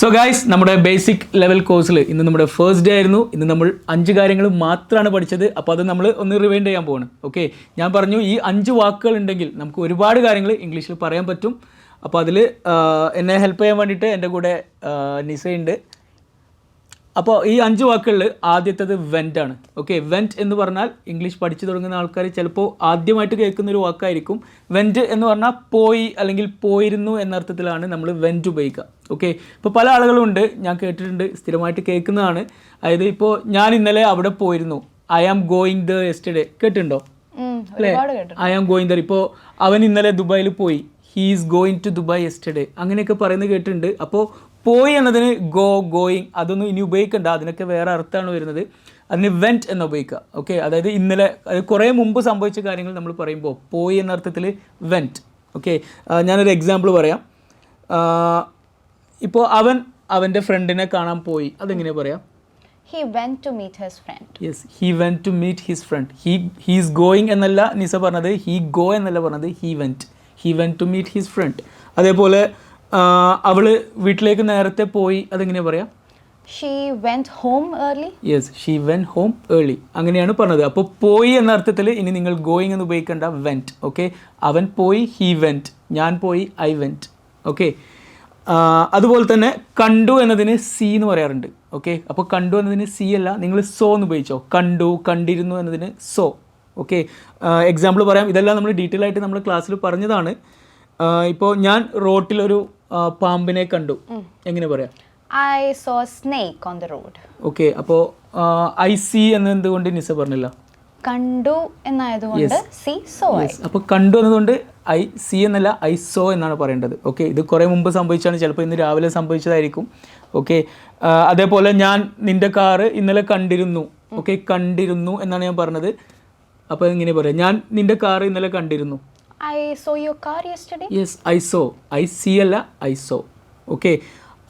So guys നമ്മുടെ basic level കോഴ്സിൽ ഇന്ന് നമ്മുടെ ഫസ്റ്റ് ഡേ ആയിരുന്നു. ഇന്ന് നമ്മൾ അഞ്ച് കാര്യങ്ങൾ മാത്രമാണ് പഠിച്ചത്. അപ്പോൾ അത് നമ്മൾ ഒന്ന് റിവൈൻഡ് ചെയ്യാൻ പോകണം ഓക്കെ ഞാൻ പറഞ്ഞു ഈ അഞ്ച് വാക്കുകൾ ഉണ്ടെങ്കിൽ നമുക്ക് ഒരുപാട് കാര്യങ്ങൾ ഇംഗ്ലീഷിൽ പറയാൻ പറ്റും. അപ്പോൾ അതിൽ എന്നെ ഹെൽപ്പ് ചെയ്യാൻ വേണ്ടിയിട്ട് എന്റെ കൂടെ നിസയുണ്ട്. അപ്പോൾ ഈ അഞ്ച് വാക്കുകളിൽ ആദ്യത്തേത് വെന്റ് ആണ്. ഓക്കെ വെന്റ് എന്ന് പറഞ്ഞാൽ ഇംഗ്ലീഷ് പഠിച്ചു തുടങ്ങുന്ന ആൾക്കാർ ചിലപ്പോൾ ആദ്യമായിട്ട് കേൾക്കുന്ന ഒരു വാക്കായിരിക്കും. വെന്റ് എന്ന് പറഞ്ഞാൽ പോയി അല്ലെങ്കിൽ പോയിരുന്നു എന്നർത്ഥത്തിലാണ് നമ്മൾ വെന്റ് ഉപയോഗിക്കുക. ഓക്കെ ഇപ്പോൾ പല ആളുകളും ഉണ്ട് ഞാൻ കേട്ടിട്ടുണ്ട് സ്ഥിരമായിട്ട് കേൾക്കുന്നതാണ്. അതായത് ഇപ്പോൾ ഞാൻ ഇന്നലെ അവിടെ പോയിരുന്നു. I am going the yesterday കേട്ടിട്ടുണ്ടോ? അല്ലേ? ഐ ആം ഗോയിങ് ദർ ഇപ്പോൾ അവൻ ഇന്നലെ ദുബായിൽ പോയി. He's going to Dubai yesterday അങ്ങനെയൊക്കെ പറയുന്നത് കേട്ടിട്ടുണ്ട്. അപ്പോൾ പോയി എന്നതിന് ഗോ ഗോയിങ് അതൊന്നും ഇനി ഉപയോഗിക്കണ്ട. അതിനൊക്കെ വേറെ അർത്ഥമാണ് വരുന്നത്. അതിന് വെന്റ് എന്ന് ഉപയോഗിക്കുക. ഓക്കെ അതായത് ഇന്നലെ കുറേ മുമ്പ് സംഭവിച്ച കാര്യങ്ങൾ നമ്മൾ പറയുമ്പോൾ പോയി എന്ന അർത്ഥത്തിൽ വെന്റ് ഓക്കെ ഞാനൊരു എക്സാമ്പിൾ പറയാം. ഇപ്പോൾ അവൻ അവന്റെ ഫ്രണ്ടിനെ കാണാൻ പോയി. അതെങ്ങനെ പറയാം? He went to meet his friend yes he went to meet his friend he he's going എന്നല്ല നിസ പറഞ്ഞത്. ഹി ഗോ എന്നല്ല പറഞ്ഞത്. He went he went to meet his friend അതേപോലെ അവൾ വീട്ടിലേക്ക് നേരത്തെ പോയി അതെങ്ങനെ പറയാ? She went home early yes she went home early അങ്ങനെയാണ് പറഞ്ഞത്. അപ്പോൾ പോയി എന്ന അർത്ഥത്തിൽ ഇനി നിങ്ങൾ ഗോയിങ് എന്ന് ഉപയോഗിക്കേണ്ട വെന്റ് ഓക്കെ അവൻ പോയി ഹി വെന്റ് ഞാൻ പോയി ഐ വെന്റ് ഓക്കെ അതുപോലെ തന്നെ കണ്ടു എന്നതിന് സി എന്ന് പറയാറുണ്ട്. ഓക്കെ അപ്പോൾ കണ്ടു എന്നതിന് സി അല്ല നിങ്ങൾ സോ എന്ന് ഉപയോഗിച്ചോ? കണ്ടു കണ്ടിരുന്നു എന്നതിന് സോ ഓക്കെ എക്സാമ്പിൾ പറയാം. ഇതെല്ലാം നമ്മൾ ഡീറ്റെയിൽ ആയിട്ട് നമ്മൾ ക്ലാസ്സിൽ പറഞ്ഞതാണ്. ഇപ്പോൾ ഞാൻ റോട്ടിലൊരു പാമ്പിനെ കണ്ടു. എങ്ങനെ പറയാം? I saw snake on the road okay അപ്പോൾ ഐ സി എന്ന് എന്തുകൊണ്ട് നിസ പറഞ്ഞില്ല? കണ്ടു എന്നായതുകൊണ്ട് സി സോ അപ്പോൾ കണ്ടു എന്നതുകൊണ്ട് ഐ സി എന്നല്ല ഐ സോ എന്നാണ് പറയേണ്ടത്. ഓക്കെ ഇത് കുറേ മുമ്പ് സംഭവിച്ചാണ് ചിലപ്പോൾ ഇന്ന് രാവിലെ സംഭവിച്ചതായിരിക്കും. ഓക്കെ അതേപോലെ ഞാൻ നിന്റെ കാറ് ഇന്നലെ കണ്ടിരുന്നു. ഓക്കെ കണ്ടിരുന്നു എന്നാണ് ഞാൻ പറഞ്ഞത്. അപ്പോൾ ഇങ്ങനെ പറയാം. ഞാൻ നിന്റെ കാറ് ഇന്നലെ കണ്ടിരുന്നു. I saw your car yesterday yes I saw I see അല്ല ഐ സോ ഓക്കെ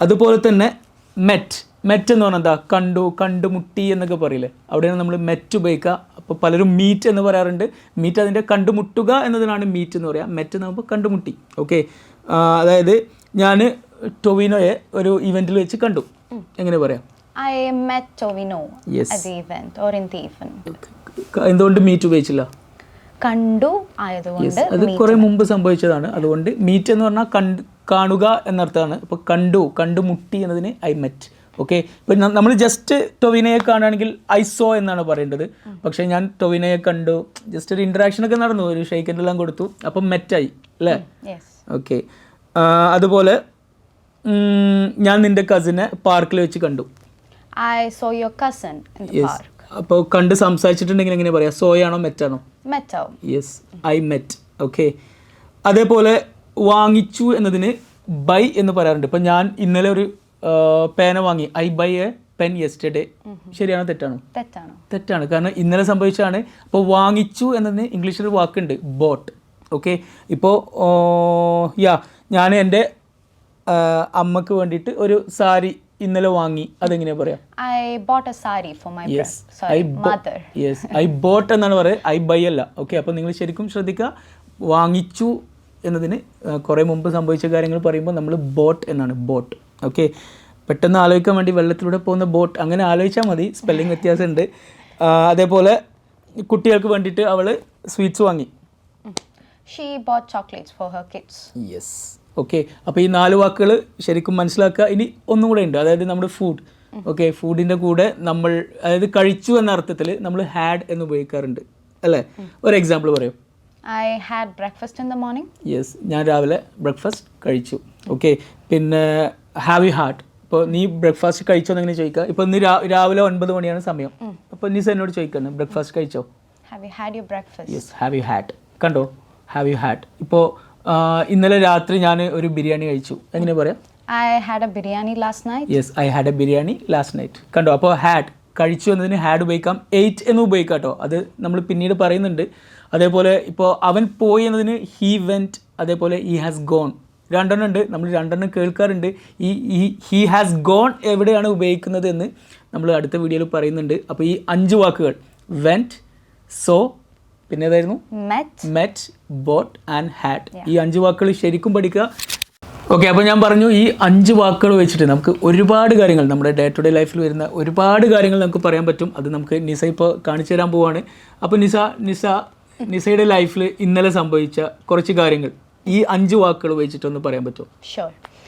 അതുപോലെ തന്നെ മെറ്റ് മെറ്റ് എന്ന് പറഞ്ഞാൽ എന്താ? കണ്ടു കണ്ടുമുട്ടി എന്നൊക്കെ പറയില്ലേ? അവിടെയാണ് നമ്മൾ മെറ്റ് ഉപയോഗിക്കുക. അപ്പോൾ പലരും മീറ്റ് എന്ന് പറയാറുണ്ട്. മീറ്റ് അതിന്റെ കണ്ടുമുട്ടുക എന്നതിനാണ് മീറ്റ് എന്ന് പറയുക മെറ്റ് എന്ന് പറയുമ്പോൾ കണ്ടുമുട്ടി. ഓക്കെ അതായത് ഞാൻ ടൊവിനോയെ ഒരു ഇവന്റിൽ വെച്ച് കണ്ടു. എങ്ങനെ പറയാം? ഐ മെറ്റ് ടൊവിനോ യെസ് എന്തുകൊണ്ട് മീറ്റ് ഉപയോഗിച്ചില്ല? കണ്ടു ആയതുകൊണ്ട് അത് കുറെ മുമ്പ് സംഭവിച്ചതാണ്. അതുകൊണ്ട് മീറ്റ് എന്ന് പറഞ്ഞാൽ കണ്ട് കാണുക എന്നർത്ഥമാണ്. ഇപ്പോൾ കണ്ടു കണ്ടുമുട്ടി എന്നതിന് ഐ മെറ്റ് ഓക്കെ ഇപ്പം നമ്മൾ ജസ്റ്റ് ടൊവിനയെ കാണുകയാണെങ്കിൽ ഐ സോ എന്നാണ് പറയേണ്ടത്. പക്ഷെ ഞാൻ ടൊവിനയെ കണ്ടു. ജസ്റ്റ് ഒരു ഇന്ററാക്ഷൻ ഒക്കെ നടന്നു. ഒരു ഷെയ്ക്കന്റെ എല്ലാം കൊടുത്തു. അപ്പം മെറ്റായി അല്ലേ? ഓക്കെ അതുപോലെ ഞാൻ നിന്റെ കസിനെ പാർക്കിൽ വെച്ച് കണ്ടു. ഐ സോ യുവർ കസൻ അപ്പോൾ കണ്ട് സംസാരിച്ചിട്ടുണ്ടെങ്കിൽ എങ്ങനെ പറയാം? സോയാണോ മെറ്റാണോ മെറ്റോ യെസ് ഐ മെറ്റ് ഓക്കെ അതേപോലെ വാങ്ങിച്ചു എന്നതിന് ബൈ എന്ന് പറയാറുണ്ട്. ഇപ്പം ഞാൻ ഇന്നലെ ഒരു പേന വാങ്ങി. I buy a pen yesterday ശരിയാണോ തെറ്റാണോ? തെറ്റാണോ. തെറ്റാണ്. കാരണം ഇന്നലെ സംഭവിച്ചാണ് അപ്പോൾ വാങ്ങിച്ചു എന്നതിന് ഇംഗ്ലീഷിൽ വാക്കുണ്ട് ബോട്ട് ഓക്കെ ഇപ്പോൾ യാ ഞാൻ എന്റെ അമ്മയ്ക്ക് വേണ്ടിയിട്ട് ഒരു സാരി ഇന്നലെ വാങ്ങി അതെങ്ങനെ പറയാം? I bought a sari for my I mother yes I bought എന്നാണ് പറയുന്നത് ഐ ബൈ അല്ല. ഓക്കെ അപ്പോൾ നിങ്ങൾ ശരിക്കും ശ്രദ്ധിക്കുക. വാങ്ങിച്ചു എന്നതിന് കുറേ മുമ്പ് സംഭവിച്ച കാര്യങ്ങൾ പറയുമ്പോൾ നമ്മൾ ബോട്ട് എന്നാണ്. ബോട്ട് ഓക്കെ പെട്ടെന്ന് ആലോചിക്കാൻ വേണ്ടി വെള്ളത്തിലൂടെ പോകുന്ന ബോട്ട് അങ്ങനെ ആലോചിച്ചാൽ മതി. സ്പെല്ലിംഗ് വ്യത്യാസമുണ്ട്. അതേപോലെ കുട്ടികൾക്ക് വേണ്ടിയിട്ട് അവൾ സ്വീറ്റ്സ് വാങ്ങി. She bought chocolates for her kids yes okay അപ്പോൾ ഈ നാല് വാക്കുകൾ ശരിക്കും മനസ്സിലാക്കുക. ഇനി ഒന്നും കൂടെ ഉണ്ട്. അതായത് നമ്മുടെ ഫുഡ് ഓക്കെ ഫുഡിന്റെ കൂടെ നമ്മൾ അതായത് കഴിച്ചു എന്ന അർത്ഥത്തിൽ നമ്മൾ ഹാഡ് എന്ന് ഉപയോഗിക്കാറുണ്ട്. അല്ലേ? ഒരു എക്സാമ്പിൾ പറയൂ. I had breakfast in the morning yes ഞാൻ രാവിലെ ബ്രേക്ക്ഫാസ്റ്റ് കഴിച്ചു. ഓക്കെ പിന്നെ ഹാവ് യു ഹാർട്ട് ഇപ്പോൾ നീ ബ്രേക്ക്ഫാസ്റ്റ് കഴിച്ചോ എന്ന് എങ്ങനെ ചോദിക്കുക? ഇപ്പോൾ ഇന്ന് രാവിലെ ഒൻപത് മണിയാണ് സമയം. അപ്പോൾ നീ എന്നോട് ചോദിക്കണം ബ്രേക്ക്ഫാസ്റ്റ് കഴിച്ചോ? Have you had you breakfast yes have you had കണ്ടോ? ഹാവ് യു ഹാഡ് ഇപ്പോൾ ഇന്നലെ രാത്രി ഞാൻ ഒരു ബിരിയാണി കഴിച്ചു. എങ്ങനെ പറയാം? I had a biryani last night yes I had a biryani last night കണ്ടോ? അപ്പോൾ ഹാഡ് കഴിച്ചു എന്നതിന് ഹാഡ് ഉപയോഗിക്കാം. എയ്റ്റ് എന്ന് ഉപയോഗിക്കാം കേട്ടോ അത് നമ്മൾ പിന്നീട് പറയുന്നുണ്ട്. അതേപോലെ ഇപ്പോൾ അവൻ പോയി എന്നതിന് ഹീ വെന്റ് അതേപോലെ ഹി ഹാസ് ഗോൺ രണ്ടെണ്ണം ഉണ്ട്. നമ്മൾ രണ്ടെണ്ണം കേൾക്കാറുണ്ട്. ഈ ഈ ഹി ഹാസ് ഗോൺ എവിടെയാണ് ഉപയോഗിക്കുന്നത് എന്ന് നമ്മൾ അടുത്ത വീഡിയോയിൽ പറയുന്നുണ്ട്. അപ്പോൾ ഈ അഞ്ച് വാക്കുകൾ. വെന്റ് സോ പിന്നെ ഏതായിരുന്നു? Met met bought and had ഈ അഞ്ച് വാക്കുകൾ ശരിക്കും പഠിക്കുക. ഓക്കെ അപ്പോൾ ഞാൻ പറഞ്ഞു ഈ അഞ്ച് വാക്കുകൾ വെച്ചിട്ട് നമുക്ക് ഒരുപാട് കാര്യങ്ങൾ നമ്മുടെ ഡേ ടു ഡേ ലൈഫിൽ വരുന്ന ഒരുപാട് കാര്യങ്ങൾ നമുക്ക് പറയാൻ പറ്റും. അത് നമുക്ക് നിസ ഇപ്പോൾ കാണിച്ചു തരാൻ പോവാണ്. അപ്പോൾ നിസ നിസ നിസയുടെ ലൈഫിൽ ഇന്നലെ സംഭവിച്ച കുറച്ച് കാര്യങ്ങൾ ഈ അഞ്ച് വാക്കുകൾ വെച്ചിട്ടൊന്ന് പറയാൻ പറ്റുമോ.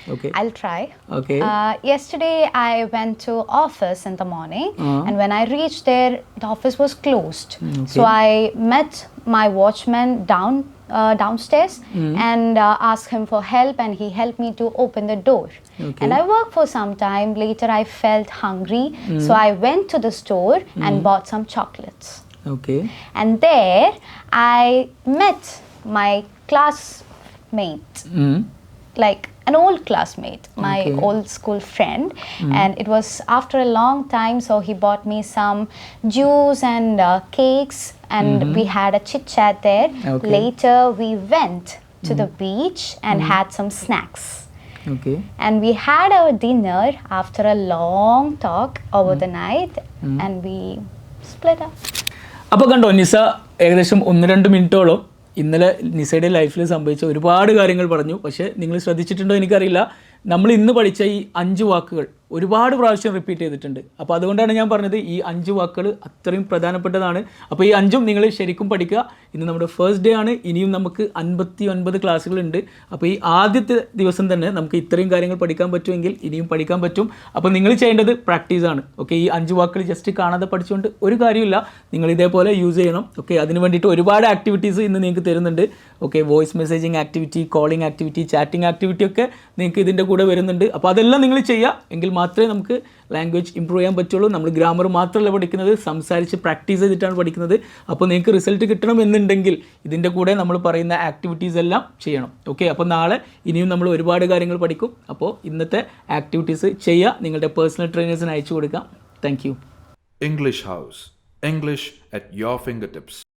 Okay. I'll try. Okay. Uh, yesterday I went to office in the morning, uh-huh. and when I reached there, the office was closed. Mm, okay. So I met my watchman down uh, downstairs mm. and uh, asked him for help and he helped me to open the door okay. and i worked for some time later i felt hungry mm. so i went to the store mm. and mm-hmm. bought some chocolates okay and there i met my classmate like an old classmate, my Okay. old school friend, and it was after a long time. So he bought me some juice and uh, cakes, and we had a chit chat there. Okay. Later, we went to the beach and had some snacks. Okay And we had our dinner after a long talk over the night, and we split up. അപ്പോൾ കണ്ടോ നിസ ഏകദേശം ഒന്ന് രണ്ട് മിനിറ്റോളം ഇന്നലെ നിസയുടെ ലൈഫിൽ സംഭവിച്ച ഒരുപാട് കാര്യങ്ങൾ പറഞ്ഞു. പക്ഷേ നിങ്ങൾ ശ്രദ്ധിച്ചിട്ടുണ്ടോ എനിക്കറിയില്ല. നമ്മൾ ഇന്ന് പഠിച്ച ഈ അഞ്ച് വാക്കുകൾ ഒരുപാട് പ്രാവശ്യം റിപ്പീറ്റ് ചെയ്തിട്ടുണ്ട്. അപ്പോൾ അതുകൊണ്ടാണ് ഞാൻ പറഞ്ഞത് ഈ അഞ്ച് വാക്കുകൾ അത്രയും പ്രധാനപ്പെട്ടതാണ്. അപ്പോൾ ഈ അഞ്ചും നിങ്ങൾ ശരിക്കും പഠിക്കുക. ഇന്ന് നമ്മുടെ ഫസ്റ്റ് ഡേ ആണ്. ഇനിയും നമുക്ക് അൻപത്തി ഒൻപത് ക്ലാസ്സുകളുണ്ട് അപ്പോൾ ഈ ആദ്യത്തെ ദിവസം തന്നെ നമുക്ക് ഇത്രയും കാര്യങ്ങൾ പഠിക്കാൻ പറ്റുമെങ്കിൽ ഇനിയും പഠിക്കാൻ പറ്റും. അപ്പോൾ നിങ്ങൾ ചെയ്യേണ്ടത് പ്രാക്ടീസ് ആണ്. ഓക്കെ ഈ അഞ്ച് വാക്കുകൾ ജസ്റ്റ് കാണാതെ പഠിച്ചുകൊണ്ട് ഒരു കാര്യമില്ല നിങ്ങൾ ഇതേപോലെ യൂസ് ചെയ്യണം. ഓക്കെ അതിന് വേണ്ടിയിട്ട് ഒരുപാട് ആക്ടിവിറ്റീസ് ഇന്ന് നിങ്ങൾക്ക് തരുന്നുണ്ട്. Okay voice messaging activity calling activity chatting activity ഒക്കെ നിങ്ങൾക്ക് ഇതിന്റെ കൂടെ വരുന്നുണ്ട്. അപ്പോൾ അതെല്ലാം നിങ്ങൾ ചെയ്യുക. എങ്കിൽ മാത്രമേ നമുക്ക് ലാംഗ്വേജ് ഇമ്പ്രൂവ് ചെയ്യാൻ പറ്റുള്ളൂ. നമ്മൾ ഗ്രാമർ മാത്രമല്ല പഠിക്കുന്നത് സംസാരിച്ച് പ്രാക്ടീസ് ചെയ്തിട്ടാണ് പഠിക്കുന്നത്. അപ്പോൾ നിങ്ങൾക്ക് റിസൾട്ട് കിട്ടണം എന്നുണ്ടെങ്കിൽ ഇതിന്റെ കൂടെ നമ്മൾ പറയുന്ന ആക്ടിവിറ്റീസ് എല്ലാം ചെയ്യണം. ഓക്കെ അപ്പോൾ നാളെ ഇനിയും നമ്മൾ ഒരുപാട് കാര്യങ്ങൾ പഠിക്കും. അപ്പോൾ ഇന്നത്തെ ആക്ടിവിറ്റീസ് ചെയ്യുക നിങ്ങളുടെ പേഴ്സണൽ ട്രെയിനേഴ്സിന് അയച്ചു കൊടുക്കാം. Thank you house English at your finger fingertips.